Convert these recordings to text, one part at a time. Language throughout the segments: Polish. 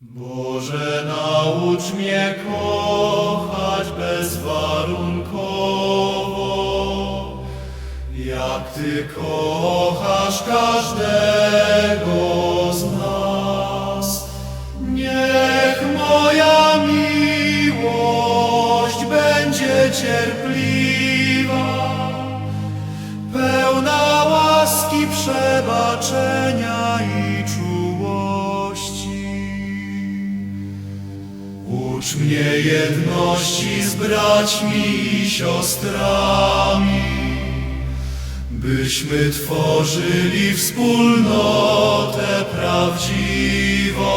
Boże, naucz mnie kochać bezwarunkowo, jak Ty kochasz każdego z nas. Niech moja miłość będzie cierpliwa, pełna łaski przebaczenia jedności z braćmi i siostrami, byśmy tworzyli wspólnotę prawdziwą.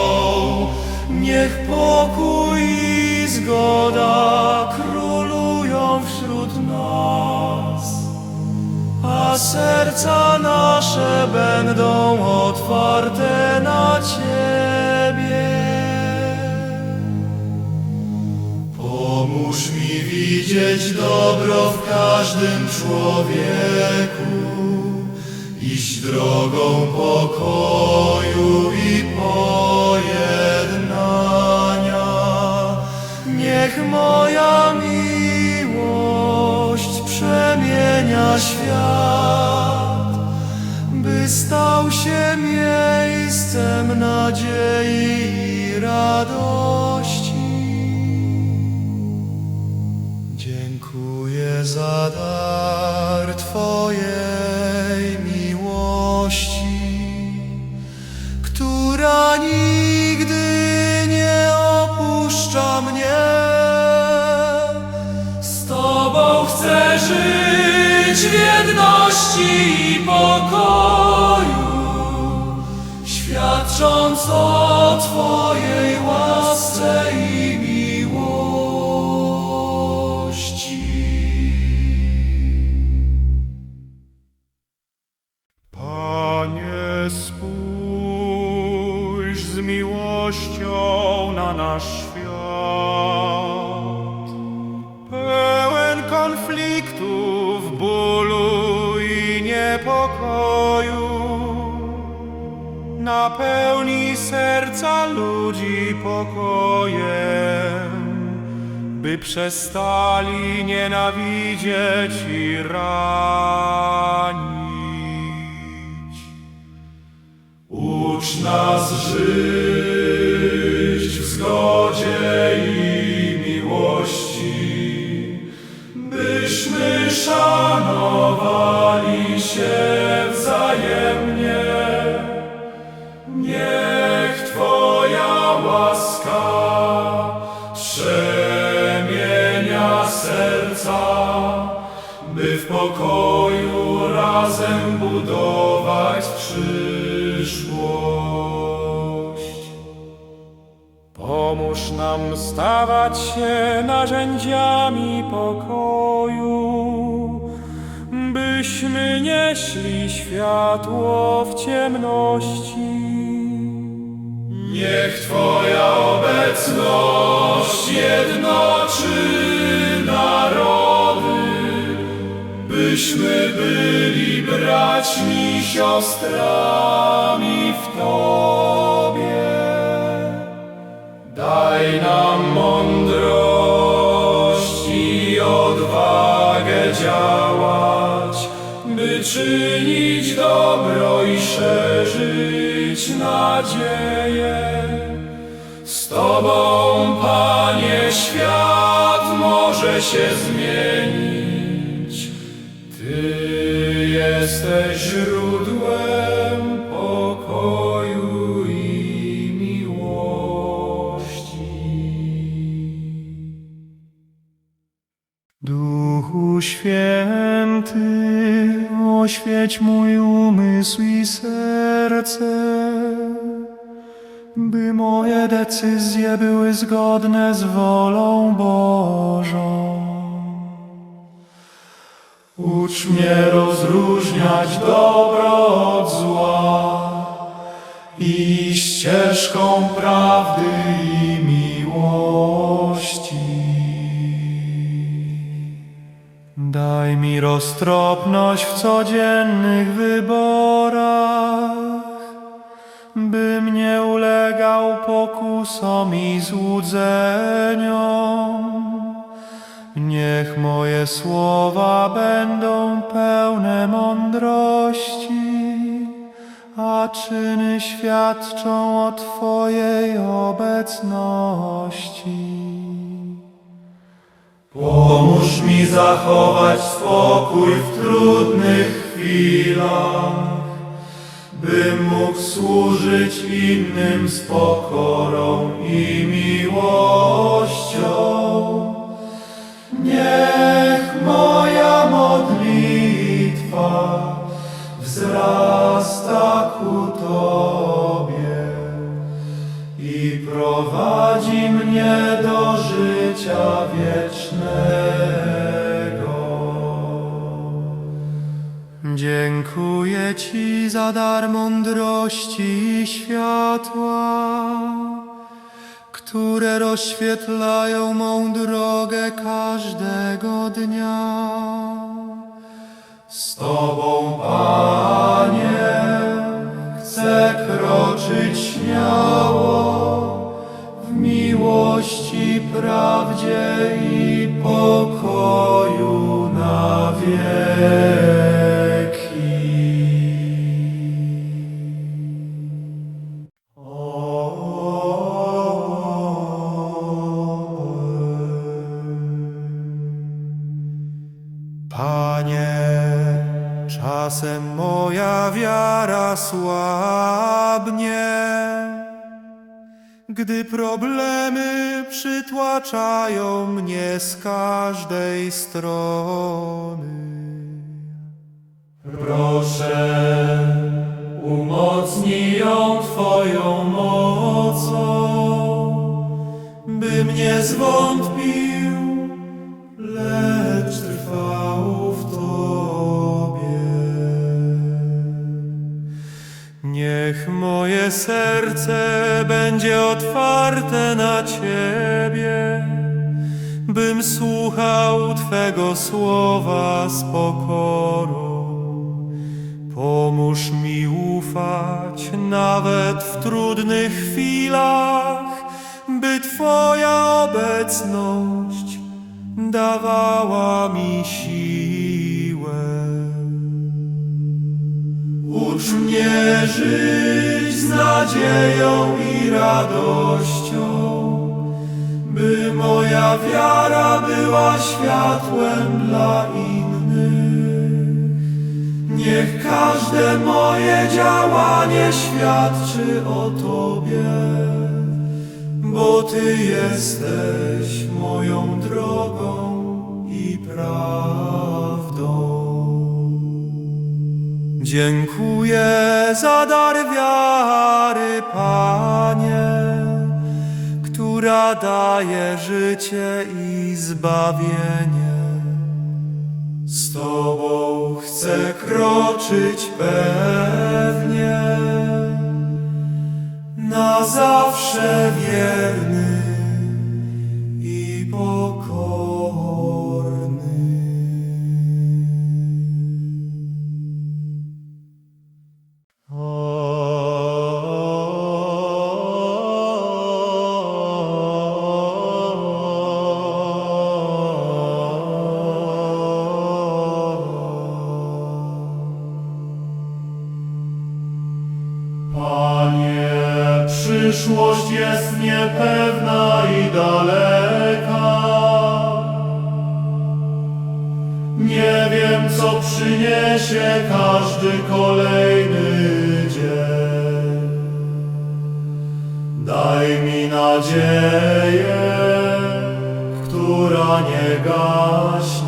Niech pokój i zgoda królują wśród nas a serca nasze będą otwarte na Ciebie. Widzieć dobro w każdym człowieku, iść drogą pokoju i pojednania. Niech moja miłość przemienia świat, by stał się miejscem nadziei i radości. Miłości, która nigdy nie opuszcza mnie. Z Tobą chcę żyć w jedności i pokoju, świadcząc o Twojej miłością na nasz świat, pełen konfliktów, bólu i niepokoju. Napełnij serca ludzi pokojem, by przestali nienawidzieć i ranić. Ucz nas żyć w zgodzie i byśmy nieśli światło w ciemności. Niech Twoja obecność jednoczy narody, byśmy byli braćmi, siostrami w Tobie. Daj nam mądrość i odwagę działać, czynić dobro i szerzyć nadzieję. Z Tobą, Panie, świat może się zmienić. Ty jesteś oświeć mój umysł i serce, by moje decyzje były zgodne z wolą Bożą. Ucz mnie rozróżniać dobro od zła i ścieżką prawdy i miłości. Daj mi roztropność w codziennych wyborach, bym nie ulegał pokusom i złudzeniom. Niech moje słowa będą pełne mądrości, a czyny świadczą o Twojej obecności. Pomóż mi zachować spokój w trudnych chwilach, bym mógł służyć innym z pokorą i miłością. Niech moja modlitwa wzrasta Ci za dar mądrości i światła, które rozświetlają mą drogę każdego dnia. Z Tobą, słabnie, gdy problemy przytłaczają mnie z każdej strony. Proszę, umocnij ją Twoją mocą, bym nie zwątpił, Niech moje serce będzie otwarte na Ciebie, bym słuchał Twego słowa z pokorą. Pomóż mi ufać nawet w trudnych chwilach, by Twoja obecność dawała mi siłę. Ucz mnie żyć z nadzieją i radością, by moja wiara była światłem dla innych. Niech każde moje działanie świadczy o Tobie, bo Ty jesteś moją drogą i prawdą. Dziękuję za dar wiary, Panie, która daje życie i zbawienie. Z Tobą chcę kroczyć pewnie, na zawsze wierny Panie, przyszłość jest niepewna i daleka. Nie wiem, co przyniesie każdy kolejny dzień. Daj mi nadzieję, która nie gaśnie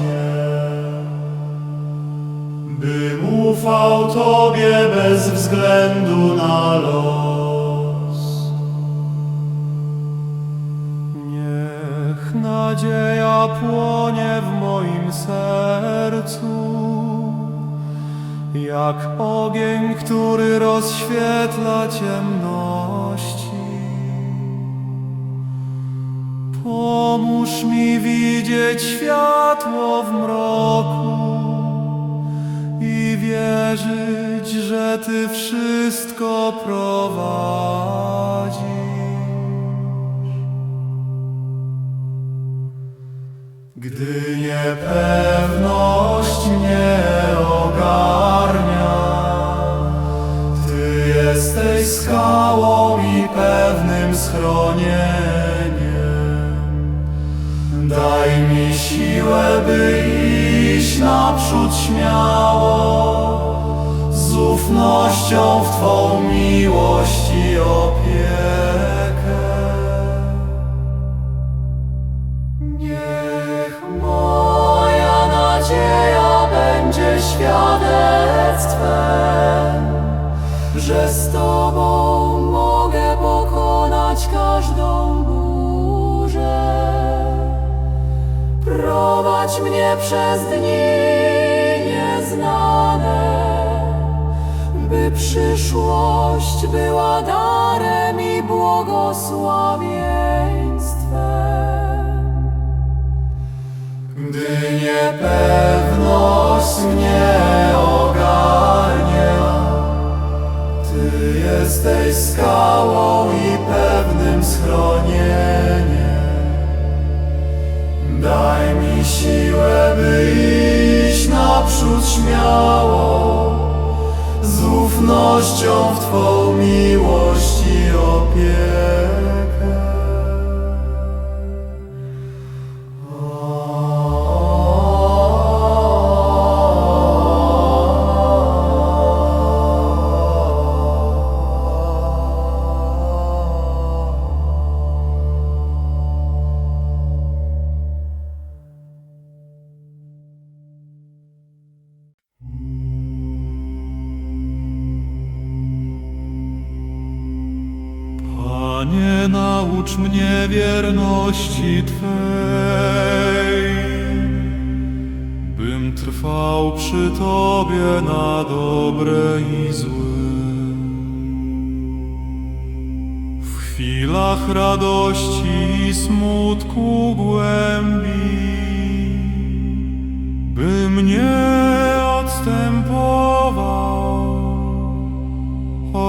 ufał Tobie bez względu na los. Niech nadzieja płonie w moim sercu, jak ogień, który rozświetla ciemności. Pomóż mi widzieć światło w mroku wierzyć, że Ty wszystko prowadzisz. Gdy niepewność mnie ogarnia, Ty jesteś skałą i pewnym schronieniem. Daj mi siłę, by iść naprzód śmiało ufnością w Twą miłość i opiekę. Niech moja nadzieja będzie świadectwem, że z Tobą mogę pokonać każdą burzę. Prowadź mnie przez dni przyszłość była darem i błogosławieństwem. Gdy niepewność mnie ogarnia, naucz mnie wierności Twej, bym trwał przy Tobie na dobre i złe. W chwilach radości i smutku głębi, bym nie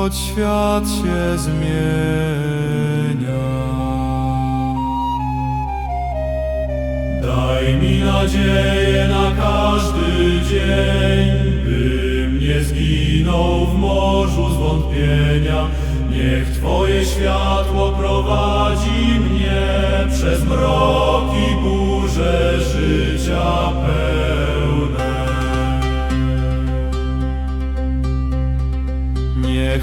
choć świat się zmienia. Daj mi nadzieję na każdy dzień, bym nie zginął w morzu zwątpienia. Niech Twoje światło prowadzi mnie przez mroki burze życia.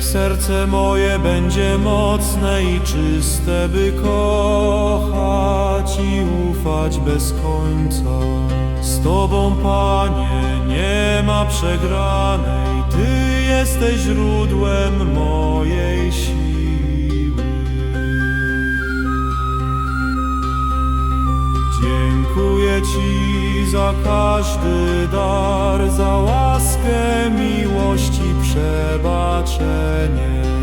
Niech serce moje będzie mocne i czyste, by kochać i ufać bez końca. Z Tobą, Panie, nie ma przegranej, Ty jesteś źródłem mojej siły. Dziękuję Ci za każdy dar, za łaskę, miłość i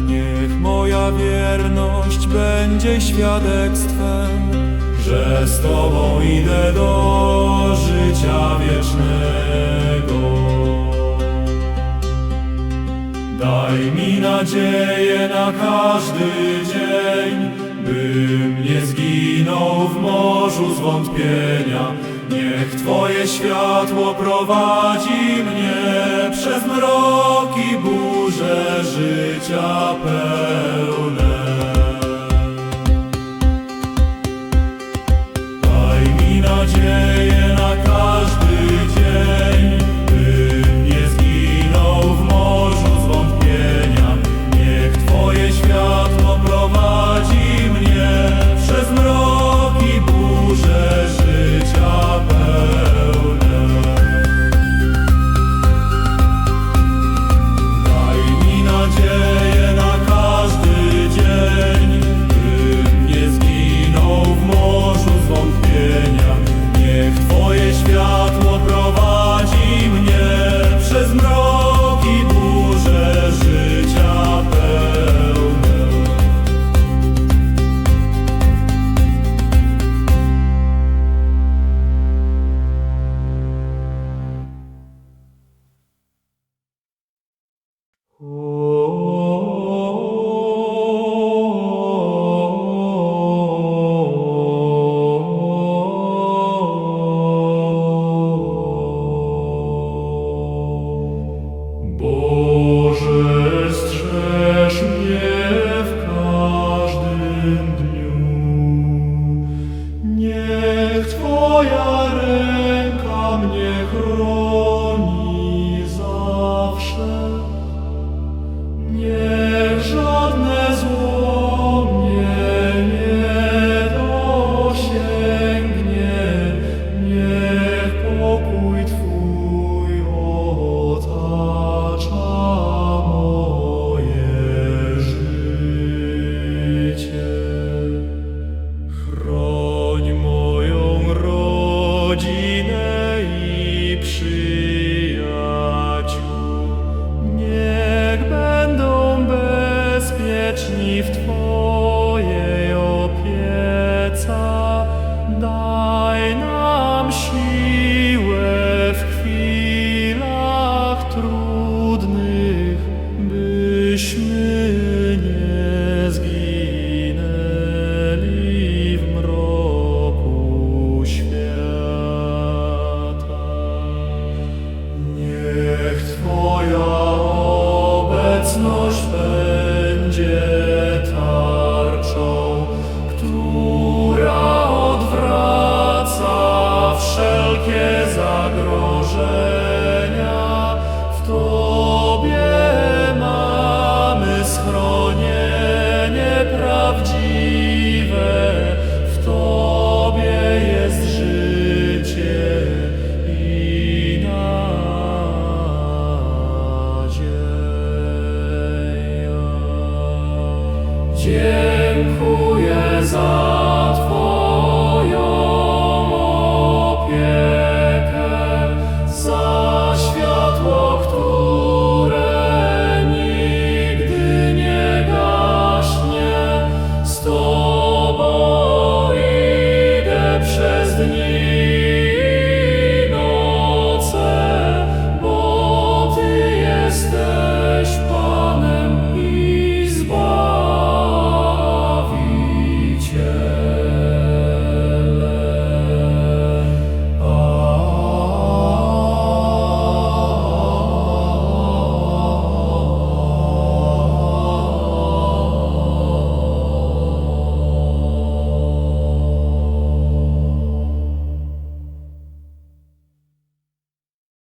Niech moja wierność będzie świadectwem, że z Tobą idę do życia wiecznego. Daj mi nadzieję na każdy dzień, bym nie zginął w morzu zwątpienia. Niech Twoje światło prowadzi mnie przez mroki burze życia pełne.